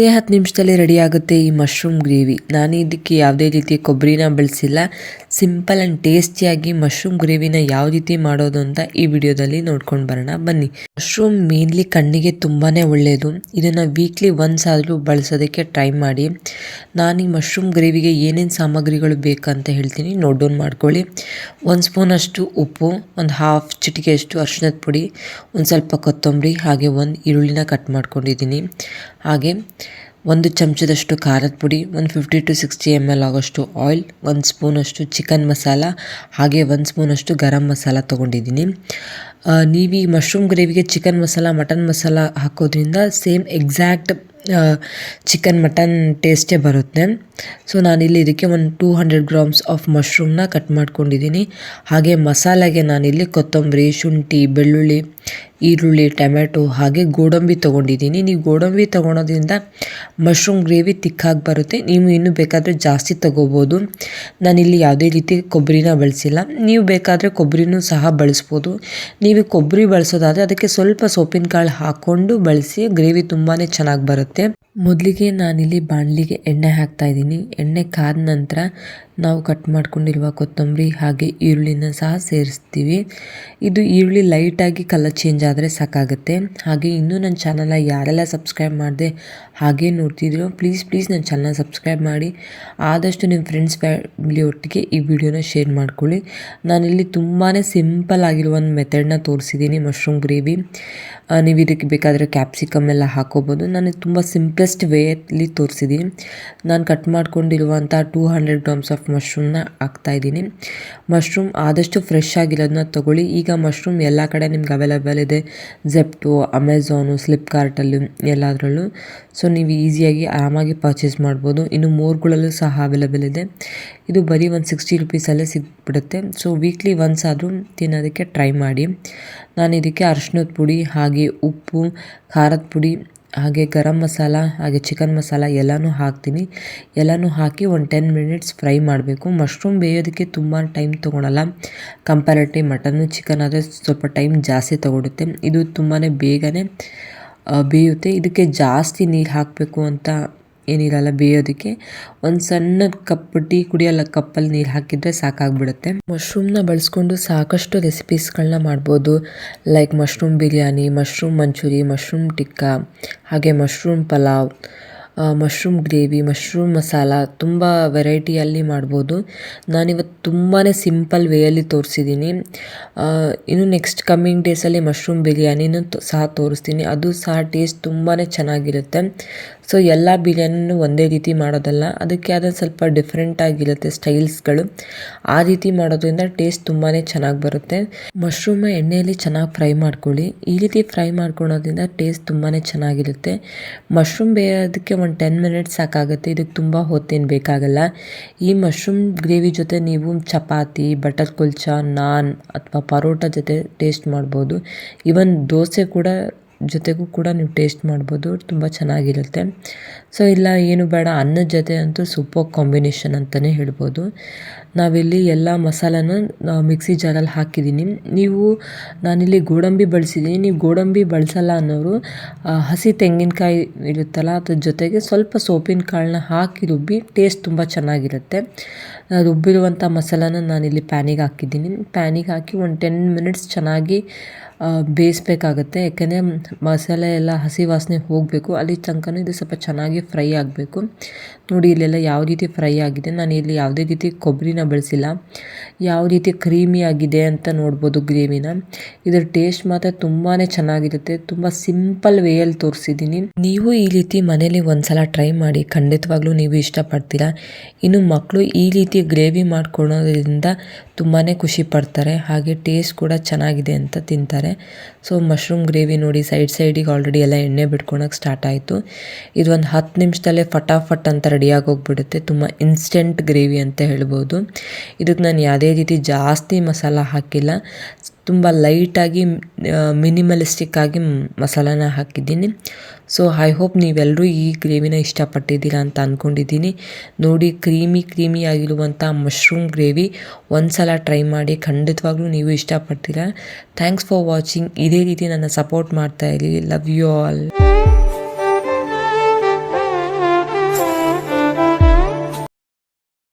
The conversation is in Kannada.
ಹತ್ತೇ ಹತ್ತು ನಿಮಿಷದಲ್ಲಿ ರೆಡಿ ಆಗುತ್ತೆ ಈ ಮಶ್ರೂಮ್ ಗ್ರೇವಿ ನಾನು ಇದಕ್ಕೆ ಯಾವುದೇ ರೀತಿ ಕೊಬ್ಬರಿನ ಬಳಸಿಲ್ಲ. ಸಿಂಪಲ್ ಆ್ಯಂಡ್ ಟೇಸ್ಟಿಯಾಗಿ ಮಶ್ರೂಮ್ ಗ್ರೇವಿನ ಯಾವ ರೀತಿ ಮಾಡೋದು ಅಂತ ಈ ವಿಡಿಯೋದಲ್ಲಿ ನೋಡ್ಕೊಂಡು ಬರೋಣ. ಬನ್ನಿ. ಮಶ್ರೂಮ್ ಮೇನ್ಲಿ ಕಣ್ಣಿಗೆ ತುಂಬಾ ಒಳ್ಳೆಯದು ಇದನ್ನು ವೀಕ್ಲಿ ಒನ್ಸ್ ಆದರೂ ಬಳಸೋದಕ್ಕೆ ಟ್ರೈ ಮಾಡಿ. ನಾನು ಈ ಮಶ್ರೂಮ್ ಗ್ರೇವಿಗೆ ಏನೇನು ಸಾಮಗ್ರಿಗಳು ಬೇಕಂತ ಹೇಳ್ತೀನಿ. ನೋಟ್ ಡೌನ್ ಮಾಡ್ಕೊಳ್ಳಿ. ಒಂದು ಸ್ಪೂನಷ್ಟು ಉಪ್ಪು, ಒಂದು ಹಾಫ್ ಚಿಟಿಕೆಯಷ್ಟು ಅರಿಶಿನದ ಪುಡಿ, ಒಂದು ಸ್ವಲ್ಪ ಕೊತ್ತಂಬರಿ, ಹಾಗೆ ಒಂದು ಈರುಳ್ಳಿನ ಕಟ್ ಮಾಡ್ಕೊಂಡಿದ್ದೀನಿ. ಹಾಗೆ ಒಂದು ಚಮಚದಷ್ಟು ಖಾರದ ಪುಡಿ, ಒಂದು fifty to sixty M L ಆಗೋಷ್ಟು ಆಯಿಲ್ ಒಂದು ಸ್ಪೂನಷ್ಟು ಚಿಕನ್ ಮಸಾಲ ಹಾಗೆ ಒಂದು ಸ್ಪೂನಷ್ಟು ಗರಂ ಮಸಾಲ ತೊಗೊಂಡಿದ್ದೀನಿ. ನೀವು ಈ ಮಶ್ರೂಮ್ ಗ್ರೇವಿಗೆ ಚಿಕನ್ ಮಸಾಲ ಮಟನ್ ಮಸಾಲ ಹಾಕೋದ್ರಿಂದ ಸೇಮ್ ಎಕ್ಸಾಕ್ಟ್ ಚಿಕನ್ ಮಟನ್ ಟೇಸ್ಟೇ ಬರುತ್ತೆ. ಸೊ ನಾನಿಲ್ಲಿ ಇದಕ್ಕೆ ಒಂದು ಟೂ ಹಂಡ್ರೆಡ್ ಗ್ರಾಮ್ಸ್ ಆಫ್ ಮಶ್ರೂಮ್ನ ಕಟ್ ಮಾಡ್ಕೊಂಡಿದ್ದೀನಿ. ಹಾಗೆ ಮಸಾಲೆಗೆ ನಾನಿಲ್ಲಿ ಕೊತ್ತಂಬರಿ, ಶುಂಠಿ, ಬೆಳ್ಳುಳ್ಳಿ ಈರುಳ್ಳಿ, ಟೊಮೆಟೊ ಹಾಗೆ ಗೋಡಂಬಿ ತೊಗೊಂಡಿದ್ದೀನಿ. ನೀವು ಗೋಡಂಬಿ ತೊಗೊಳೋದ್ರಿಂದ ಮಶ್ರೂಮ್ ಗ್ರೇವಿ ತಿಕ್ಕಾಗಿ ಬರುತ್ತೆ. ನೀವು ಇನ್ನೂ ಬೇಕಾದರೆ ಜಾಸ್ತಿ ತೊಗೋಬೋದು. ನಾನಿಲ್ಲಿ ಯಾವುದೇ ರೀತಿ ಕೊಬ್ಬರಿನ ಬಳಸಿಲ್ಲ. ನೀವು ಬೇಕಾದರೆ ಕೊಬ್ಬರಿನೂ ಸಹ ಬಳಸ್ಬೋದು. ನೀವು ಕೊಬ್ಬರಿ ಬಳಸೋದಾದರೆ ಅದಕ್ಕೆ ಸ್ವಲ್ಪ ಸೊಪ್ಪಿನ ಕಾಳು ಹಾಕ್ಕೊಂಡು ಬಳಸಿ ಗ್ರೇವಿ ತುಂಬಾ ಚೆನ್ನಾಗಿ ಬರುತ್ತೆ. ಮೊದಲಿಗೆ ನಾನಿಲ್ಲಿ ಬಾಣಲಿಗೆ ಎಣ್ಣೆ ಹಾಕ್ತಾ ಇದ್ದೀನಿ. ಎಣ್ಣೆ ಕಾದ ನಂತರ ನಾವು ಕಟ್ ಮಾಡ್ಕೊಂಡಿರುವ ಕೊತ್ತಂಬರಿ ಹಾಗೆ ಈರುಳ್ಳಿನ ಸಹ ಸೇರಿಸ್ತೀವಿ. ಇದು ಈರುಳ್ಳಿ ಲೈಟಾಗಿ ಕಲರ್ ಚೇಂಜ್ ಆದರೆ ಸಾಕಾಗುತ್ತೆ. ಹಾಗೆ ಇನ್ನೂ ನನ್ನ ಚಾನಲ್ನ ಯಾರೆಲ್ಲ ಸಬ್ಸ್ಕ್ರೈಬ್ ಮಾಡಿದೆ ಹಾಗೆ ನೋಡ್ತಿದ್ರು ಪ್ಲೀಸ್ ಪ್ಲೀಸ್ ನನ್ನ ಚಾನಲ್ನ ಸಬ್ಸ್ಕ್ರೈಬ್ ಮಾಡಿ. ಆದಷ್ಟು ನಿಮ್ಮ ಫ್ರೆಂಡ್ಸ್ ಫ್ಯಾಮಿಲಿ ಒಟ್ಟಿಗೆ ಈ ವಿಡಿಯೋನ ಶೇರ್ ಮಾಡ್ಕೊಳ್ಳಿ. ನಾನಿಲ್ಲಿ ತುಂಬಾ ಸಿಂಪಲ್ ಆಗಿರುವ ಒಂದು ಮೆಥಡನ್ನ ತೋರಿಸಿದ್ದೀನಿ ಮಶ್ರೂಮ್ ಗ್ರೇವಿ ನೀವು ಇದಕ್ಕೆ ಬೇಕಾದರೆ ಕ್ಯಾಪ್ಸಿಕಮ್ ಎಲ್ಲ ಹಾಕೋಬೋದು. ನಾನು ತುಂಬ ಸಿಂಪ್ಲೆಸ್ಟ್ ವೇಯಲ್ಲಿ ತೋರಿಸಿದ್ದೀನಿ ನಾನು ಕಟ್ ಮಾಡ್ಕೊಂಡಿರುವಂಥ ಟೂ ಹಂಡ್ರೆಡ್ ಗ್ರಾಮ್ಸ್ ಆಫ್ ಮಶ್ರೂಮ್ನ ಹಾಕ್ತಾಯಿದ್ದೀನಿ ಮಶ್ರೂಮ್ ಆದಷ್ಟು ಫ್ರೆಶ್ ಆಗಿರೋದನ್ನ ತೊಗೊಳ್ಳಿ. ಈಗ ಮಶ್ರೂಮ್ ಎಲ್ಲ ಕಡೆ ನಿಮ್ಗೆ ಅವೈಲೇಬಲ್ ಇದೆ. ಜೆಪ್ಟೋ ಅಮೆಝಾನು ಫ್ಲಿಪ್ಕಾರ್ಟಲ್ಲಿ ಎಲ್ಲದರಲ್ಲೂ. ಸೊ ನೀವು ಈಸಿಯಾಗಿ ಆರಾಮಾಗಿ ಪರ್ಚೇಸ್ ಮಾಡ್ಬೋದು. ಇನ್ನು ಮೋರ್ಗಳಲ್ಲೂ ಸಹ ಅವೈಲೇಬಲ್ ಇದೆ. ಇದು ಬರೀ ಒಂದು ಸಿಕ್ಸ್ಟಿ ರುಪೀಸಲ್ಲೇ ಸಿಕ್ಬಿಡುತ್ತೆ ಸೊ ವೀಕ್ಲಿ ಒನ್ಸ್ ಆದರೂ ತಿನ್ನೋದಕ್ಕೆ ಟ್ರೈ ಮಾಡಿ. ನಾನು ಇದಕ್ಕೆ ಅರಿಶಿನದ ಪುಡಿ, ಹಾಗೆ ಉಪ್ಪು, ಖಾರದ ಪುಡಿ ಹಾಗೆ ಗರಂ ಮಸಾಲ, ಹಾಗೆ ಚಿಕನ್ ಮಸಾಲ ಎಲ್ಲನೂ ಹಾಕ್ತೀನಿ. ಎಲ್ಲನೂ ಹಾಕಿ ಒಂದು ಟೆನ್ ಮಿನಿಟ್ಸ್ ಫ್ರೈ ಮಾಡಬೇಕು. ಮಶ್ರೂಮ್ ಬೇಯೋದಕ್ಕೆ ತುಂಬ ಟೈಮ್ ತೊಗೊಳಲ್ಲ. ಕಂಪ್ಯಾರಿಟಿವ್ ಮಟನ್ನು ಚಿಕನ್ ಆದರೆ ಸ್ವಲ್ಪ ಟೈಮ್ ಜಾಸ್ತಿ ತೊಗೊಳುತ್ತೆ. ಇದು ತುಂಬಾ ಬೇಗನೆ ಬೇಯುತ್ತೆ. ಇದಕ್ಕೆ ಜಾಸ್ತಿ ನೀರು ಹಾಕಬೇಕು ಅಂತ ಏನಿರಲ್ಲ ಬೇಯೋದಕ್ಕೆ. ಒಂದು ಸಣ್ಣ ಕಪ್ ಟೀ ಕುಡಿಯೋಲ್ಲ, ಕಪ್ಪಲ್ಲಿ ನೀರು ಹಾಕಿದರೆ ಸಾಕಾಗ್ಬಿಡುತ್ತೆ. ಮಶ್ರೂಮ್ನ ಬಳಸ್ಕೊಂಡು ಸಾಕಷ್ಟು ರೆಸಿಪೀಸ್ಗಳನ್ನ ಮಾಡ್ಬೋದು. Like mushroom biryani, mushroom manchurian, mushroom tikka, ಹಾಗೆ mushroom pulao. Mushroom gravy mushroom masala ತುಂಬ ವೆರೈಟಿಯಲ್ಲಿ ಮಾಡ್ಬೋದು. ನಾನಿವತ್ತು ತುಂಬಾ ಸಿಂಪಲ್ ವೇಯಲ್ಲಿ ತೋರಿಸಿದ್ದೀನಿ ಇನ್ನು ನೆಕ್ಸ್ಟ್ ಕಮ್ಮಿಂಗ್ ಡೇಸಲ್ಲಿ ಮಶ್ರೂಮ್ ಬಿರಿಯಾನಿನೂ ಸಹ ತೋರಿಸ್ತೀನಿ. ಅದು ಸಹ ಟೇಸ್ಟ್ ತುಂಬಾ ಚೆನ್ನಾಗಿರುತ್ತೆ. ಸೊ ಎಲ್ಲ ಬಿರಿಯಾನಿನೂ ಒಂದೇ ರೀತಿ ಮಾಡೋದಲ್ಲ. ಅದಕ್ಕೆ ಆದ ಸ್ವಲ್ಪ ಡಿಫ್ರೆಂಟ್ ಆಗಿರುತ್ತೆ ಸ್ಟೈಲ್ಸ್ಗಳು ಆ ರೀತಿ ಮಾಡೋದ್ರಿಂದ ಟೇಸ್ಟ್ ತುಂಬಾ ಚೆನ್ನಾಗಿ ಬರುತ್ತೆ. ಮಶ್ರೂಮ್ ಎಣ್ಣೆಯಲ್ಲಿ ಚೆನ್ನಾಗಿ ಫ್ರೈ ಮಾಡ್ಕೊಳ್ಳಿ. ಈ ರೀತಿ ಫ್ರೈ ಮಾಡ್ಕೊಳೋದ್ರಿಂದ ಟೇಸ್ಟ್ ತುಂಬಾ ಚೆನ್ನಾಗಿರುತ್ತೆ. ಮಶ್ರೂಮ್ ಬೇಯೋದಕ್ಕೆ ಒಂದು ಟೆನ್ ಮಿನಿಟ್ಸ್ ಸಾಕಾಗುತ್ತೆ. ಇದಕ್ಕೆ ತುಂಬ ಹೊತ್ತೇನು ಬೇಕಾಗಲ್ಲ. ಈ ಮಶ್ರೂಮ್ ಗ್ರೇವಿ ಜೊತೆ ನೀವು ಚಪಾತಿ ಬಟರ್ ಕುಲ್ಚಾ ನಾನ್ ಅಥವಾ ಪರೋಟ ಜೊತೆ ಟೇಸ್ಟ್ ಮಾಡ್ಬೋದು. ಇವನ್ ದೋಸೆ ಕೂಡ ಜೊತೆಗೂ ಕೂಡ ನೀವು ಟೇಸ್ಟ್ ಮಾಡ್ಬೋದು, ತುಂಬ ಚೆನ್ನಾಗಿರುತ್ತೆ. ಸೊ ಇಲ್ಲ, ಏನು ಬೇಡ, ಅನ್ನದ ಜೊತೆ ಅಂತೂ ಸೂಪರ್ ಕಾಂಬಿನೇಷನ್ ಅಂತಲೇ ಹೇಳ್ಬೋದು. ನಾವಿಲ್ಲಿ ಎಲ್ಲ ಮಸಾಲನ ಮಿಕ್ಸಿ ಜಾರಲ್ಲಿ ಹಾಕಿದ್ದೀನಿ. ನೀವು, ನಾನಿಲ್ಲಿ ಗೋಡಂಬಿ ಬಳಸಿದ್ದೀನಿ. ನೀವು ಗೋಡಂಬಿ ಬಳಸಲ್ಲ ಅನ್ನೋರು ಹಸಿ ತೆಂಗಿನಕಾಯಿ ಇರುತ್ತಲ್ಲ, ಅದ್ರ ಜೊತೆಗೆ ಸ್ವಲ್ಪ ಸೋಪಿನ ಕಾಳನ್ನ ಹಾಕಿ ರುಬ್ಬಿ, ಟೇಸ್ಟ್ ತುಂಬ ಚೆನ್ನಾಗಿರುತ್ತೆ. ರುಬ್ಬಿರುವಂಥ ಮಸಾಲಾನ ನಾನಿಲ್ಲಿ ಪ್ಯಾನಿಗೆ ಹಾಕಿದ್ದೀನಿ. ಪ್ಯಾನಿಗೆ ಹಾಕಿ ಒಂದು ಟೆನ್ ಮಿನಿಟ್ಸ್ ಚೆನ್ನಾಗಿ ಬೇಯಿಸ್ಬೇಕಾಗತ್ತೆ. ಯಾಕೆಂದರೆ ಮಸಾಲೆ ಎಲ್ಲ ಹಸಿ ವಾಸನೆ ಹೋಗಬೇಕು. ಅಲ್ಲಿ ತನಕನೂ ಇದು ಸ್ವಲ್ಪ ಚೆನ್ನಾಗಿ ಫ್ರೈ ಆಗಬೇಕು. ನೋಡಿ, ಇಲ್ಲೆಲ್ಲ ಯಾವ ರೀತಿ ಫ್ರೈ ಆಗಿದೆ. ನಾನು ಇಲ್ಲಿ ಯಾವುದೇ ರೀತಿ ಕೊಬ್ಬರಿನ ಬಳಸಿಲ್ಲ. ಯಾವ ರೀತಿ ಕ್ರೀಮಿ ಆಗಿದೆ ಅಂತ ನೋಡ್ಬೋದು ಗ್ರೇವಿನ. ಇದರ ಟೇಸ್ಟ್ ಮಾತ್ರ ತುಂಬಾ ಚೆನ್ನಾಗಿರುತ್ತೆ. ತುಂಬ ಸಿಂಪಲ್ ವೇಯಲ್ಲಿ ತೋರಿಸಿದ್ದೀನಿ. ನೀವು ಈ ರೀತಿ ಮನೇಲಿ ಒಂದ್ಸಲ ಟ್ರೈ ಮಾಡಿ. ಖಂಡಿತವಾಗ್ಲೂ ನೀವು ಇಷ್ಟಪಡ್ತೀರಾ. ಇನ್ನು ಮಕ್ಕಳು ಈ ರೀತಿ ಗ್ರೇವಿ ಮಾಡ್ಕೊಳೋದ್ರಿಂದ ತುಂಬಾ ಖುಷಿ ಪಡ್ತಾರೆ. ಹಾಗೆ ಟೇಸ್ಟ್ ಕೂಡ ಚೆನ್ನಾಗಿದೆ ಅಂತ ತಿಂತಾರೆ. ಸೊ ಮಶ್ರೂಮ್ ಗ್ರೇವಿ ನೋಡಿ ಸೈಡ್ ಸೈಡಿಗೆ ಆಲ್ರೆಡಿ ಎಲ್ಲ ಎಣ್ಣೆ ಬಿಟ್ಕೊಳಕ್ಕೆ ಸ್ಟಾರ್ಟ್ ಆಯಿತು. ಇದು ಒಂದು ಹತ್ತು ನಿಮಿಷದಲ್ಲೇ ಫಟಾಫಟ್ ಅಂತ ರೆಡಿಯಾಗಿ ಹೋಗ್ಬಿಡುತ್ತೆ. ತುಂಬ ಇನ್ಸ್ಟೆಂಟ್ ಗ್ರೇವಿ ಅಂತ ಹೇಳ್ಬೋದು. ಇದಕ್ಕೆ ನಾನು ಯಾವುದೇ ರೀತಿ ಜಾಸ್ತಿ ಮಸಾಲ ಹಾಕಿಲ್ಲ. ತುಂಬ ಲೈಟಾಗಿ ಮಿನಿಮಲಿಸ್ಟಿಕ್ ಆಗಿ ಮಸಾಲಾನ ಹಾಕಿದ್ದೀನಿ. ಸೊ ಐ ಹೋಪ್ ನೀವೆಲ್ಲರೂ ಈ ಗ್ರೇವಿನ ಇಷ್ಟಪಟ್ಟಿದ್ದೀರಾ ಅಂತ ಅಂದ್ಕೊಂಡಿದ್ದೀನಿ ನೋಡಿ, ಕ್ರೀಮಿ ಕ್ರೀಮಿ ಆಗಿರುವಂಥ ಮಶ್ರೂಮ್ ಗ್ರೇವಿ ಒಂದು ಸಲ ಟ್ರೈ ಮಾಡಿ ಖಂಡಿತವಾಗ್ಲೂ ನೀವು ಇಷ್ಟಪಡ್ತೀರಾ. ಥ್ಯಾಂಕ್ಸ್ ಫಾರ್ ವಾಚಿಂಗ್ ಇದೇ ರೀತಿ ನನ್ನ ಸಪೋರ್ಟ್ ಮಾಡ್ತಾ ಇರಿ. Love you all